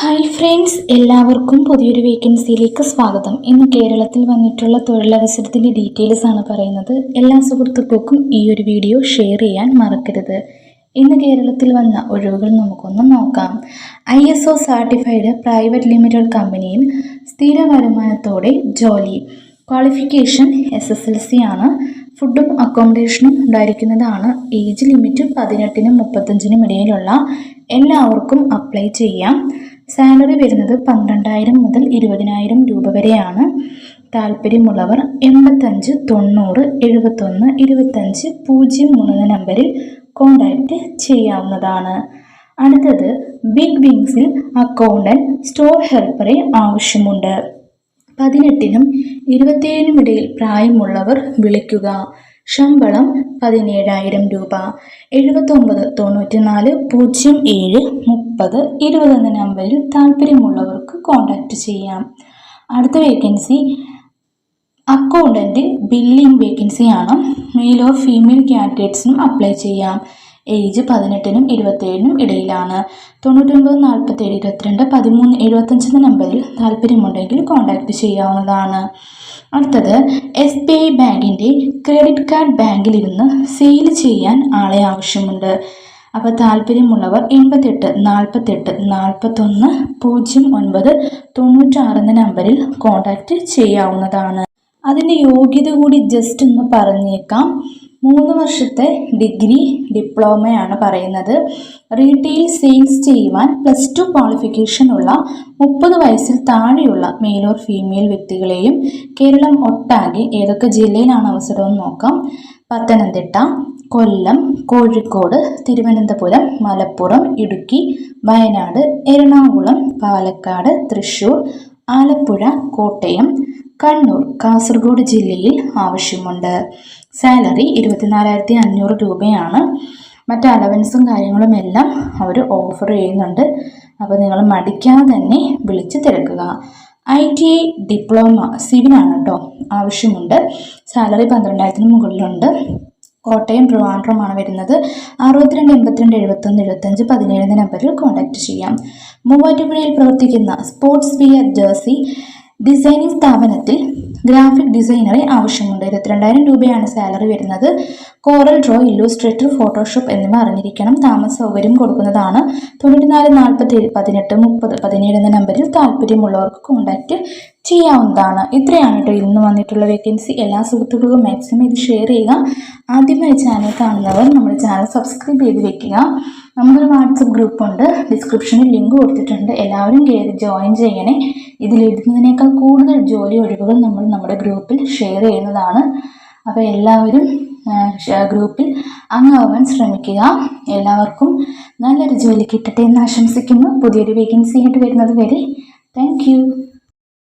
Hi friends എല്ലാവർക്കും പുതിയൊരു വേക്കൻസിയിലേക്ക് സ്വാഗതം. ഇന്ന് കേരളത്തിൽ വന്നിട്ടുള്ള തൊഴിലവസരത്തിന്റെ ഡീറ്റെയിൽസ് ആണ് പറയുന്നത്. എല്ലാ സുഹൃത്തുക്കൾക്കും ഈ ഒരു വീഡിയോ ഷെയർ ചെയ്യാൻ മറക്കരുത്. ഇന്ന് കേരളത്തിൽ വന്ന ഒഴിവുകൾ നമുക്കൊന്ന് നോക്കാം. I S O certified private limited കമ്പനിയിൽ സ്ഥിര വരുമാനത്തോടെ ജോലി. Qualification S S L C ആണ്. ഫുഡും അക്കോമഡേഷനും ഉണ്ടായിരിക്കുന്നതാണ്. ഏജ് ലിമിറ്റ് പതിനെട്ടിനും മുപ്പത്തഞ്ചിനും ഇടയിലുള്ള എല്ലാവർക്കും അപ്ലൈ ചെയ്യാം. സാലറി വരുന്നത് പന്ത്രണ്ടായിരം മുതൽ ഇരുപതിനായിരം രൂപ വരെയാണ്. താല്പര്യമുള്ളവർ എൺപത്തഞ്ച് തൊണ്ണൂറ് എഴുപത്തൊന്ന് ഇരുപത്തഞ്ച് പൂജ്യം മൂന്ന് നമ്പറിൽ കോൺടാക്റ്റ് ചെയ്യാവുന്നതാണ്. അടുത്തത് ബിഗ് വിങ്സിൽ അക്കൗണ്ടന്റ് സ്റ്റോർ ഹെൽപ്പറെ ആവശ്യമുണ്ട്. പതിനെട്ടിനും ഇരുപത്തിയേഴിനും ഇടയിൽ പ്രായമുള്ളവർ വിളിക്കുക. ശമ്പളം പതിനേഴായിരം രൂപ. എഴുപത്തൊമ്പത് തൊണ്ണൂറ്റിനാല് പൂജ്യം ഏഴ് മുപ്പത് ഇരുപത് എന്ന നമ്പറിൽ താല്പര്യമുള്ളവർക്ക് കോൺടാക്റ്റ് ചെയ്യാം. അടുത്ത വേക്കൻസി അക്കൗണ്ടന്റ് ബില്ലിംഗ് വേക്കൻസിയാണ് മെയിൽ ഓർ ഫീമെയിൽ കാൻഡിഡേറ്റ്സിനും അപ്ലൈ ചെയ്യാം. ഏജ് പതിനെട്ടിനും ഇരുപത്തേഴിനും ഇടയിലാണ്. തൊണ്ണൂറ്റൊൻപത് നാൽപ്പത്തേഴ് ഇരുപത്തിരണ്ട് പതിമൂന്ന് എഴുപത്തഞ്ച് എന്ന നമ്പറിൽ താല്പര്യമുണ്ടെങ്കിൽ കോൺടാക്റ്റ് ചെയ്യാവുന്നതാണ്. അടുത്തത് എസ് ബി ഐ ബാങ്കിന്റെ ക്രെഡിറ്റ് കാർഡ് ബാങ്കിലിരുന്ന് സെയിൽ ചെയ്യാൻ ആളെ ആവശ്യമുണ്ട്. അപ്പോൾ താല്പര്യമുള്ളവർ എൺപത്തെട്ട് നാൽപ്പത്തെട്ട് നാൽപ്പത്തൊന്ന് പൂജ്യം ഒൻപത് തൊണ്ണൂറ്റാറ് നമ്പറിൽ കോൺടാക്റ്റ് ചെയ്യാവുന്നതാണ്. അതിന്റെ യോഗ്യത കൂടി ജസ്റ്റ് ഒന്ന് പറഞ്ഞേക്കാം. മൂന്ന് വർഷത്തെ ഡിഗ്രി ഡിപ്ലോമയാണ് പറയുന്നത്. റീറ്റെയിൽ സെയിൽസ് ചെയ്യുവാൻ പ്ലസ് ടു ക്വാളിഫിക്കേഷൻ ഉള്ള മുപ്പത് വയസ്സിൽ താഴെയുള്ള മെയിലോർ ഫീമെയിൽ വ്യക്തികളെയും കേരളം ഒട്ടാകെ ഏതൊക്കെ ജില്ലയിലാണ് അവസരമെന്ന് നോക്കാം. പത്തനംതിട്ട കൊല്ലം കോഴിക്കോട് തിരുവനന്തപുരം മലപ്പുറം ഇടുക്കി വയനാട് എറണാകുളം പാലക്കാട് തൃശ്ശൂർ ആലപ്പുഴ കോട്ടയം കണ്ണൂർ കാസർഗോഡ് ജില്ലയിൽ ആവശ്യമുണ്ട്. സാലറി ഇരുപത്തിനാലായിരത്തി അഞ്ഞൂറ് രൂപയാണ്. മറ്റ് അലവൻസും കാര്യങ്ങളും എല്ലാം അവർ ഓഫർ ചെയ്യുന്നുണ്ട്. അപ്പോൾ നിങ്ങൾ മടിക്കാതെ തന്നെ വിളിച്ച് തിരക്കുക. ഐ ടി ഐ ഡിപ്ലോമ സിവിലാണ് കേട്ടോ ആവശ്യമുണ്ട്. സാലറി പന്ത്രണ്ടായിരത്തിന് മുകളിലുണ്ട്. കോട്ടയം ട്രിവാൻഡ്രമാണ് വരുന്നത്. അറുപത്തിരണ്ട് എൺപത്തിരണ്ട് എഴുപത്തൊന്ന് എഴുപത്തഞ്ച് പതിനേഴ് നമ്പറിൽ കോൺടാക്ട് ചെയ്യാം. മൂവാറ്റുപുഴയിൽ പ്രവർത്തിക്കുന്ന സ്പോർട്സ് വിയർ ജേഴ്സി ഡിസൈനിങ് സ്ഥാപനത്തിൽ ഗ്രാഫിക് ഡിസൈനറെ ആവശ്യമുണ്ട്. ഇരുപത്തിരണ്ടായിരം രൂപയാണ് സാലറി വരുന്നത്. കോറൽ ഡ്രോ ഇല്ലുസ്ട്രേറ്റർ ഫോട്ടോഷോപ്പ് എന്നിവ അറിഞ്ഞിരിക്കണം. താമസ സൗകര്യം കൊടുക്കുന്നതാണ്. തൊണ്ണൂറ്റിനാല് നാൽപ്പത്തേഴ് പതിനെട്ട് മുപ്പത് പതിനേഴ് എന്ന നമ്പറിൽ താല്പര്യമുള്ളവർക്ക് കോൺടാക്റ്റ് ചെയ്യാവുന്നതാണ്. ഇത്രയാണ് കേട്ടോ. ഇന്ന് വന്നിട്ടുള്ള വേക്കൻസി എല്ലാ സുഹൃത്തുക്കൾക്കും മാക്സിമം ഇത് ഷെയർ ചെയ്യുക. ആദ്യമായി കാണുന്നവർ നമ്മുടെ ചാനൽ സബ്സ്ക്രൈബ് ചെയ്ത് വെക്കുക. നമ്മുടെ വാട്സപ്പ് ഗ്രൂപ്പ് ഉണ്ട്. ഡിസ്ക്രിപ്ഷനിൽ ലിങ്ക് കൊടുത്തിട്ടുണ്ട്. എല്ലാവരും കയറി ജോയിൻ ചെയ്യണേ. ഇതിലിടുന്നതിനേക്കാൾ കൂടുതൽ ജോലി ഒഴിവുകൾ നമ്മൾ നമ്മുടെ ഗ്രൂപ്പിൽ ഷെയർ ചെയ്യുന്നതാണ്. അപ്പോൾ എല്ലാവരും ഗ്രൂപ്പിൽ അംഗമാവാൻ ശ്രമിക്കുക. എല്ലാവർക്കും നല്ലൊരു ജോലി കിട്ടട്ടെ എന്ന് ആശംസിക്കുന്നു. പുതിയൊരു വേക്കൻസി ആയിട്ട് വരുന്നത് വരെ. താങ്ക്